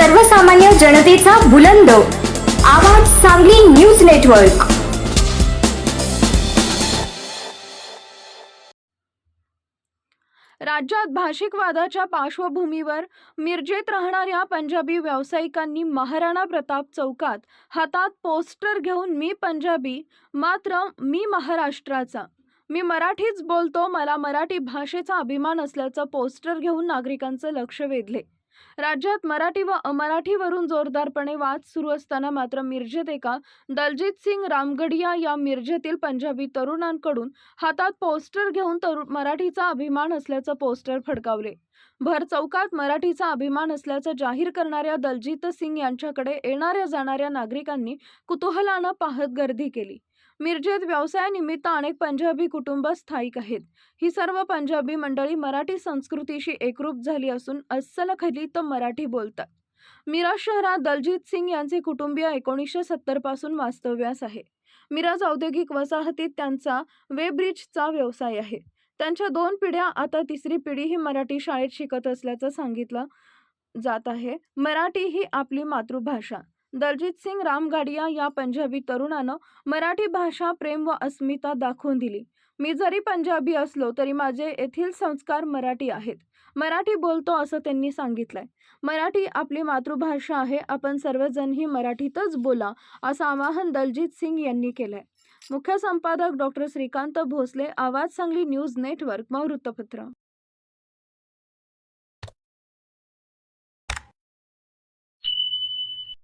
सर्वसामान्य जनतेचा बुलंद. आवाज सांगली न्यूज नेटवर्क. राज्यात भाषिक वादाच्या पार्श्वभूमीवर मिरजेत राहणाऱ्या पंजाबी व्यावसायिकांनी महाराणा प्रताप चौकात हातात पोस्टर घेऊन मी पंजाबी मात्र मी महाराष्ट्राचा. मी मराठीच बोलतो मला मराठी भाषेचा अभिमान असल्याचं पोस्टर घेऊन नागरिकांचं लक्ष वेधले. राज्यात मराठी व अमराठीवरून जोरदारपणे वाद सुरू असताना मात्र मिरजेत एका दलजीत सिंग रामगडिया या मिरजेतील पंजाबी तरुणांकडून हातात पोस्टर घेऊन तरुण मराठीचा अभिमान असल्याचं पोस्टर फडकावले. भर चौकात मराठीचा अभिमान असल्याचं जाहीर करणाऱ्या दलजीत सिंग यांच्याकडे येणाऱ्या जाणाऱ्या नागरिकांनी कुतूहलानं पाहत गर्दी केली. मिरजेत व्यवसायानिमित्त अनेक पंजाबी कुटुंब स्थायिक आहेत. ही सर्व पंजाबी मंडळी मराठी संस्कृतीशी एकरूप झाली असून अस्सल खलित मराठी बोलतात. मिरज शहरात दलजीत सिंग यांचे कुटुंबीय एकोणीसशे सत्तरपासून वास्तव्यास आहे. मिरज औद्योगिक वसाहतीत त्यांचा वेब्रिजचा व्यवसाय आहे. त्यांच्या दोन पिढ्या आता तिसरी पिढी ही मराठी शाळेत शिकत असल्याचं सांगितलं जात आहे. मराठी ही आपली मातृभाषा. दलजीत सिंग रामगाडिया या पंजाबी तरुणानं मराठी भाषा प्रेम व अस्मिता दाखवून दिली. मी जरी पंजाबी असलो तरी माझे येथील संस्कार मराठी आहेत. मराठी बोलतो असं त्यांनी सांगितलंय. मराठी आपली मातृभाषा आहे आपण सर्वजण ही मराठीतच बोला असं आवाहन दलजीत सिंग यांनी केलंय. मुख्य संपादक डॉक्टर श्रीकांत भोसले आवाज सांगली न्यूज नेटवर्क व वृत्तपत्र.